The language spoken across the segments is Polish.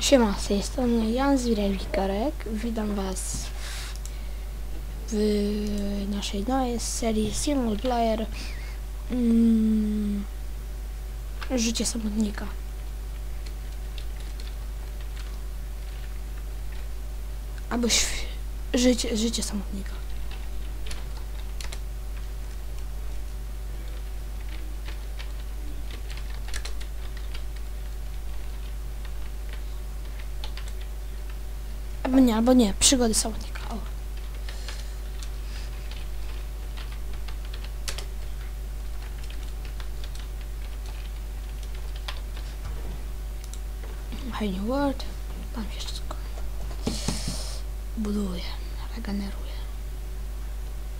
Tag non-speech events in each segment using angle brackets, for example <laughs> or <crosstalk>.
Siema, z tej strony Jan Zwirek-Wikarek. Witam Was w naszej nowej serii single player mm, Życie samotnika. Albo życie, życie samotnika. Albo nie, albo nie, przygody samotnika. O. Fajnie World. Tam się wszystko buduje, regeneruje.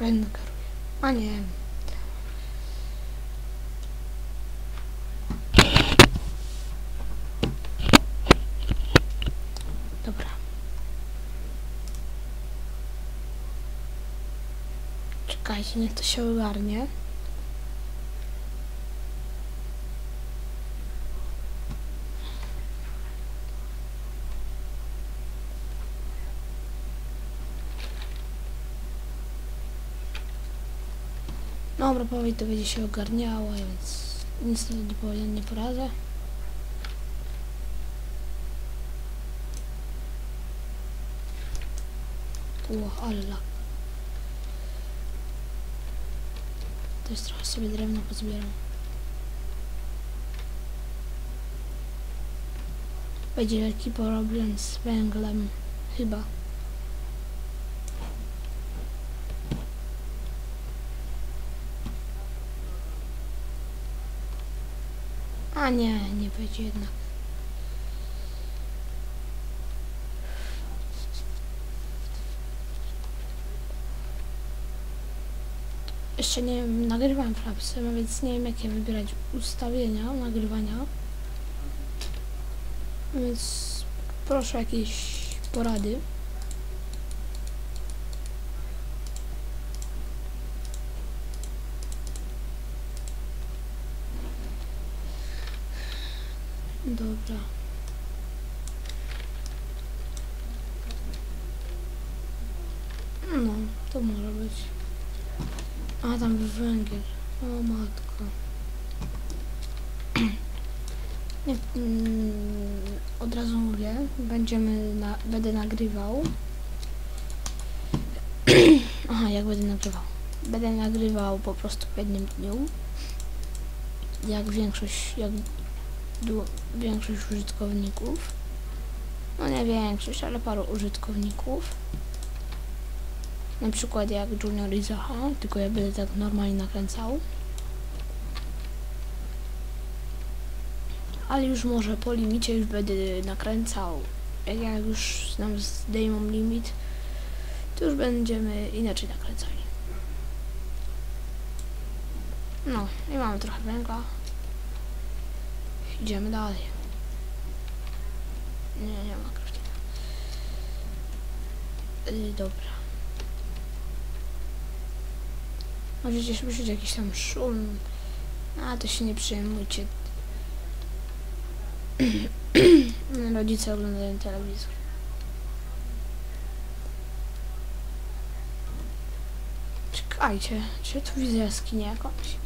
Regeneruje. A nie. Dobra. Czekajcie, niech to się ogarnie. Dobra, powoli to będzie się ogarniało, więc nic nie nie poradzę. Ło, ale lak. Jest trochę sobie drewno pozbieram. Będzie lekki problem z węglem. Chyba. A nie, nie będzie jednak. Jeszcze nie wiem, nagrywam frapsem, więc nie wiem jakie wybierać ustawienia nagrywania. Więc proszę jakieś porady. Dobra. No, to może być. Tam węgiel. O matko. Nie, mm, od razu mówię, będziemy na, będę nagrywał. <clears throat> Aha, jak będę nagrywał? Będę nagrywał po prostu w jednym dniu. Jak większość, jak większość użytkowników. No nie większość, ale paru użytkowników. Na przykład jak Junior i Zaha, tylko ja będę tak normalnie nakręcał. Ale już może po limicie już będę nakręcał. Jak ja już nam zdejmą limit, to już będziemy inaczej nakręcali. No, i mamy trochę węgla. Idziemy dalej. Nie, nie ma craftinga. Yy, dobra. Możecie słyszeć jakiś tam szum. A to się nie przejmujcie. <clears throat> Rodzice oglądają telewizor. Czekajcie, czy tu widzę jaskinię jakąś?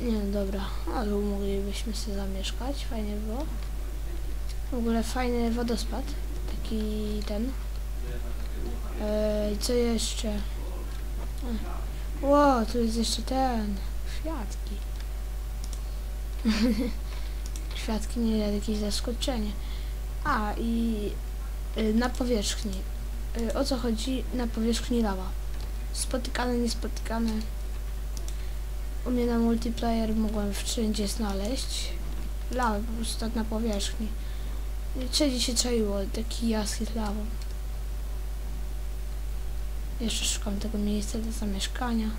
Nie, no dobra, ale moglibyśmy sobie zamieszkać, fajnie było. W ogóle fajny wodospad, taki ten. Eee, co jeszcze? E, Ło, tu jest jeszcze ten, kwiatki. <laughs> Kwiatki nie jakieś zaskoczenie. A, i y, na powierzchni. Y, o co chodzi? Na powierzchni lawa. Spotykane, niespotykane. U mnie na multiplayer mogłem wszędzie znaleźć lawę po prostu tak na powierzchni. Wszędzie się czaiło taki jaskier lawą. Jeszcze szukam tego miejsca do zamieszkania.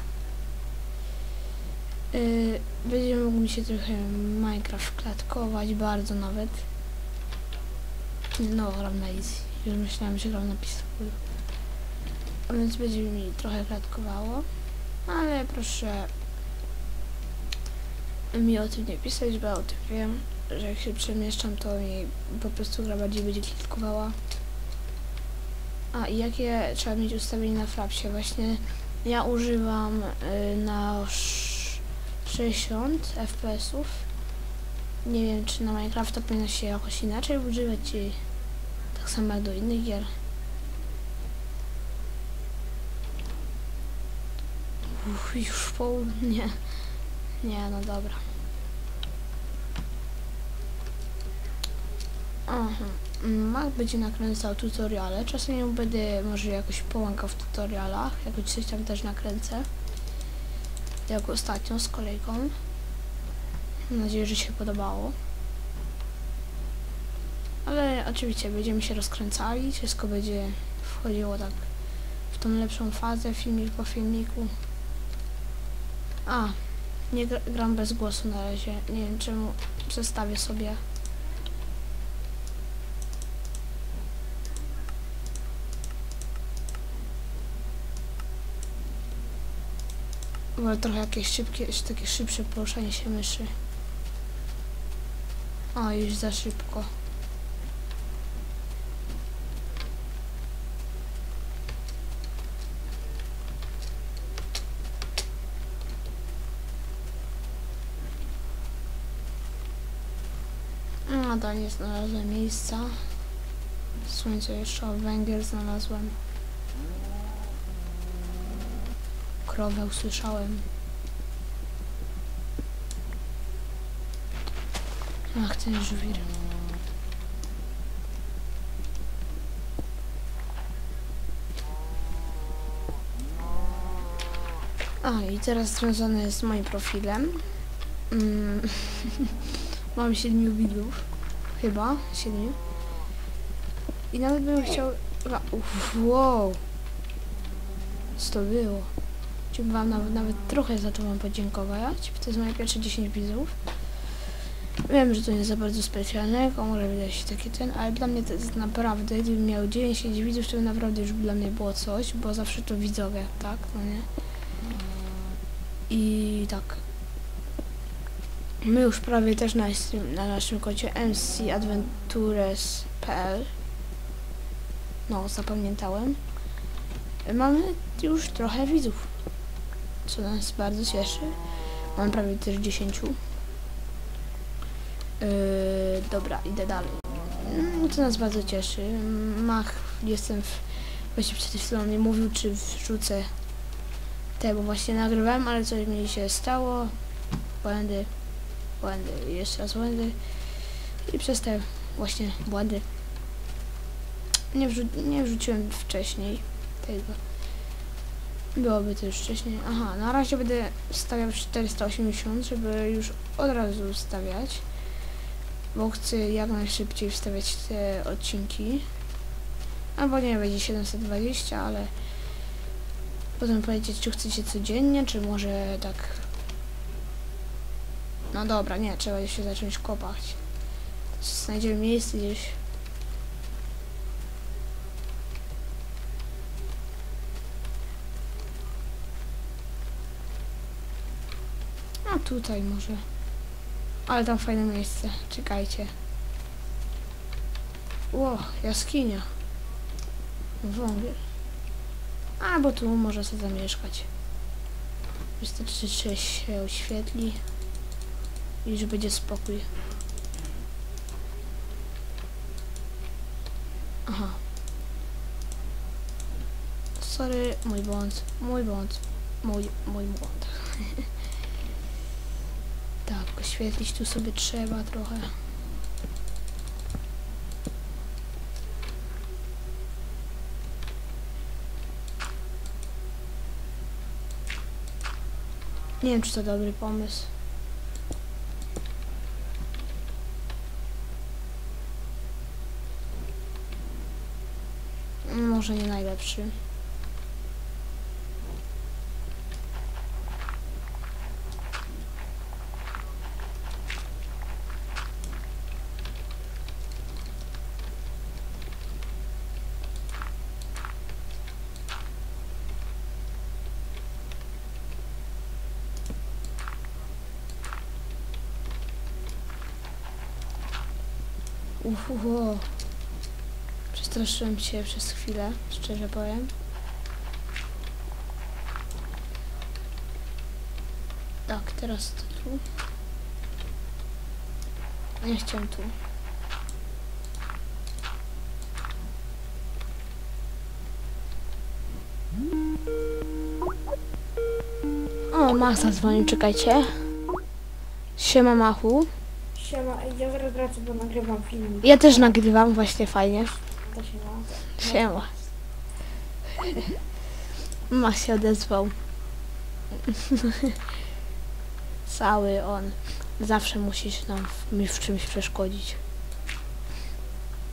Yy, będzie mógł mi się trochę Minecraft klatkować, bardzo nawet. No, gram na easy. Już myślałem, że gram na pistolu. A więc będzie mi trochę klatkowało. Ale proszę mi o tym nie pisać, bo o tym wiem. że jak się przemieszczam, to mi po prostu gra bardziej będzie klitkowała. A i jakie trzeba mieć ustawienie na frapsie? Właśnie ja używam y, na sz- 60 FPS-ów. Nie wiem, czy na Minecrafta powinno się jakoś inaczej używać, i tak samo jak do innych gier. Uff, już południe. Nie, no dobra. Aha. Mac będzie nakręcał tutoriale. Czasem będę może jakoś połąkał w tutorialach. Jakoś coś tam też nakręcę. Jak ostatnio z kolejką. Mam nadzieję, że się podobało. Ale oczywiście będziemy się rozkręcali. Wszystko będzie wchodziło tak w tą lepszą fazę, filmik po filmiku. A, nie gra- gram bez głosu na razie. Nie wiem czemu przestawię sobie. Wolę trochę jakieś szybkie, takie szybsze poruszanie się myszy. O, już za szybko. Nadal nie znalazłem miejsca. Słońce jeszcze, o, węgiel znalazłem. Krowę usłyszałem. Ach, ten żwir. A, i teraz związane jest z moim profilem. Mm. <laughs> Mam siedmiu widzów. Chyba, siedmiu. I nawet bym chciał... Uff, wow. Co to było? Chciałbym wam nawet, nawet trochę za to wam podziękować. To jest moje pierwsze 10 widzów. Wiem, że to nie za bardzo specjalnego, może wydać się taki ten, ale dla mnie to jest naprawdę, gdybym miał 10 widzów, to by naprawdę już dla mnie było coś, bo zawsze to widzowie, tak, no nie? I tak. My już prawie też na, na naszym koncie mcadventures.pl No, zapamiętałem. Mamy już trochę widzów, co nas bardzo cieszy. Mam prawie też 10. Yy, dobra, idę dalej. Mm, To nas bardzo cieszy. Mach, jestem w... Właśnie przed chwilą nie mówił, czy wrzucę te, bo właśnie nagrywałem, ale coś mi się stało. Błędy, błędy, jeszcze raz błędy. I przez te właśnie błędy nie, wrzu nie wrzuciłem wcześniej tego. Byłoby to już wcześniej. Aha, na razie będę stawiał 480, żeby już od razu stawiać bo chcę jak najszybciej wstawiać te odcinki. Albo nie, będzie 720, ale potem powiedzieć, czy chcecie codziennie, czy może tak... No dobra, nie, trzeba się zacząć kopać. Znajdziemy miejsce gdzieś. A tutaj może. Ale tam fajne miejsce. Czekajcie. Ło, jaskinia. Wągiel. A, bo tu może sobie zamieszkać. Wystarczy, że się oświetli. I że będzie spokój. Aha. Sorry, mój błąd. Mój błąd. Mój, mój błąd. <laughs> Tak, oświetlić tu sobie trzeba trochę. Nie wiem, czy to dobry pomysł. Może nie najlepszy. Uhuhu. Przestraszyłem się przez chwilę, szczerze powiem. Tak, teraz tu. Nie chciałem tu. O, Masa dzwonił, czekajcie. Siema Machu. Siema, ja zaraz wracam, bo nagrywam film. Ja też nagrywam, właśnie fajnie. To się ma. Siema. Ma się odezwał. Cały on. Zawsze musisz nam w, mi w czymś przeszkodzić.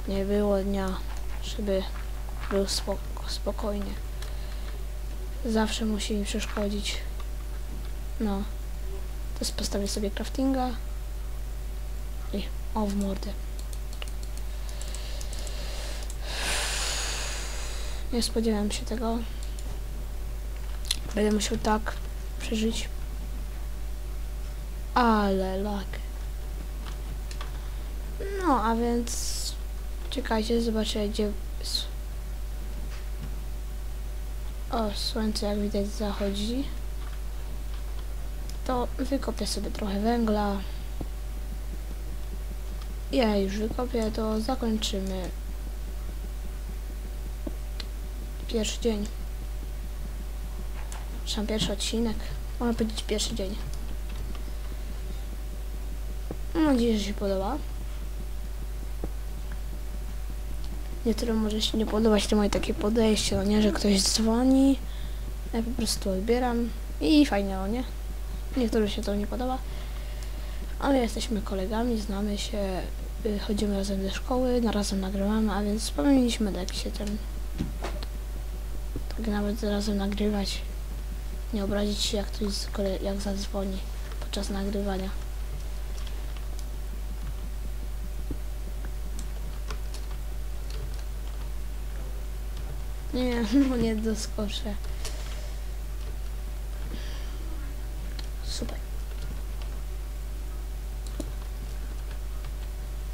Nie było dnia, żeby był spoko, spokojnie. Zawsze musi mi przeszkodzić. No. Teraz postawię sobie craftinga. I o w mordę. Nie spodziewałem się tego. Będę musiał tak przeżyć. Ale lag. No, a więc czekajcie, zobaczę gdzie... O, słońce jak widać zachodzi. To wykopię sobie trochę węgla. Ja już wykopię, to zakończymy pierwszy dzień. Sam pierwszy odcinek. Można powiedzieć pierwszy dzień. Mam nadzieję, że się podoba. Niektórym może się nie podobać to moje takie podejście, no nie, że ktoś dzwoni. Ja po prostu odbieram i fajnie, no nie? Niektórym się to nie podoba. Ale jesteśmy kolegami, znamy się, y, chodzimy razem do szkoły, na razem nagrywamy, a więc powinniśmy tak się ten tak nawet razem nagrywać. Nie obrazić się jak ktoś z kole- jak zadzwoni podczas nagrywania. Nie, <laughs> no nie doskoczę. Super.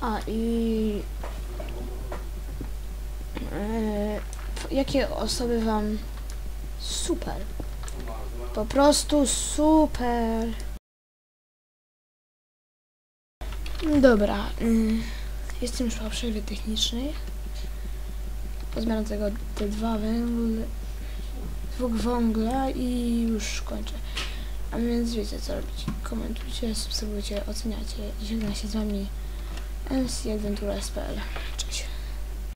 A i e, jakie osoby wam super. Po prostu super. Dobra, mm, jestem już po przerwie technicznej. Pozbieram tego te dwa węgle, dwóch węgla i już kończę. A więc wiecie co robić. Komentujcie, subskrybujcie, oceniacie i żegna się z wami ens jedyntura spel.